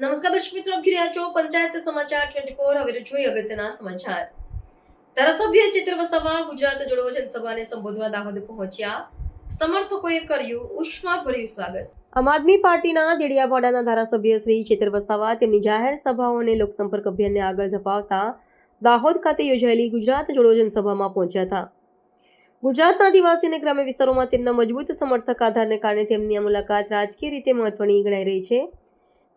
નમસ્કાર દર્શક મિત્રો, આપ જોઈ રહ્યા છો પંચાયત સમાચાર 24 હવે જોઈએ અગત્યના સમાચાર. ધારાસભ્ય ચિત્ર વસાવા ગુજરાત જોડો જનસભાને સંબોધવા દાહોદ પહોંચ્યા. સમર્થકોએ કર્યું ઉષ્માભર્યું સ્વાગત. આમ આદમી પાર્ટીના દેડિયાપાડાના ધારાસભ્ય શ્રી ચેતર વસાવા તેમની જાહેર સભાઓ અને લોકસંપર્ક અભિયાનને આગળ ધપાવતા દાહોદ ખાતે યોજાયેલી ગુજરાત જોડો જનસભામાં પહોંચ્યા હતા. ગુજરાતના આદિવાસી અને ગ્રામ્ય વિસ્તારોમાં તેમના મજબૂત સમર્થક આધારને કારણે તેમની આ મુલાકાત રાજકીય રીતે મહત્વની ગણાઈ રહી છે.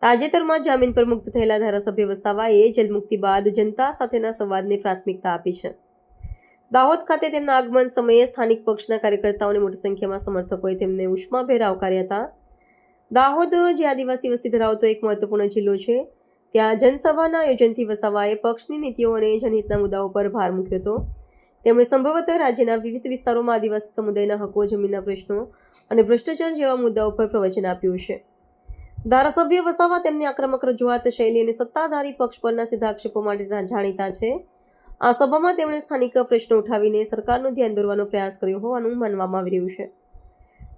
તાજેતરમાં જામીન પર મુક્ત થયેલા ધારાસભ્ય વસાવાએ જેલમુક્તિ બાદ જનતા સાથેના સંવાદને પ્રાથમિકતા આપી છે. દાહોદ ખાતે તેમના આગમન સમયે સ્થાનિક પક્ષના કાર્યકર્તાઓની મોટી સંખ્યામાં સમર્થકોએ તેમને ઉષ્માભેર આવકાર્યા હતા. દાહોદ જે આદિવાસી વસ્તી ધરાવતો એક મહત્વપૂર્ણ જિલ્લો છે, ત્યાં જનસભાના આયોજનથી વસાવાએ પક્ષની નીતિઓ અને જનહિતના મુદ્દાઓ પર ભાર મૂક્યો હતો. તેમણે સંભવતઃ રાજ્યના વિવિધ વિસ્તારોમાં આદિવાસી સમુદાયના હકો, જમીનના પ્રશ્નો અને ભ્રષ્ટાચાર જેવા મુદ્દાઓ પર પ્રવચન આપ્યું છે. ધારાસભ્ય વસાવા તેમની આક્રમક રજૂઆત શૈલી અને સત્તાધારી પક્ષ પરના સીધા માટે જાણીતા છે. આ સભામાં તેમણે સ્થાનિક પ્રશ્નો ઉઠાવીને સરકારનું ધ્યાન દોરવાનો પ્રયાસ કર્યો હોવાનું માનવામાં આવી રહ્યું છે.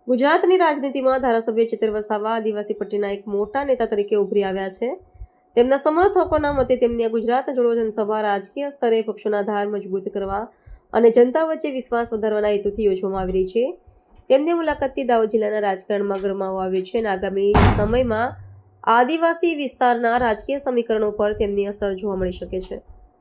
ગુજરાતની રાજનીતિમાં ધારાસભ્ય ચેતર વસાવા આદિવાસી પટ્ટીના એક મોટા નેતા તરીકે ઉભરી આવ્યા છે. તેમના સમર્થકોના મતે તેમની આ ગુજરાત જોડો જનસભા રાજકીય સ્તરે પક્ષોના ધાર મજબૂત કરવા અને જનતા વચ્ચે વિશ્વાસ વધારવાના હેતુથી યોજવામાં આવી રહી છે. તેમની મુલાકાતથી દાહોદ જિલ્લાના રાજકારણમાં ગરમાવો આવ્યો છે અને આગામી સમયમાં આદિવાસી વિસ્તારના રાજકીય સમીકરણો પર તેમની અસર જોવા મળી શકે છે.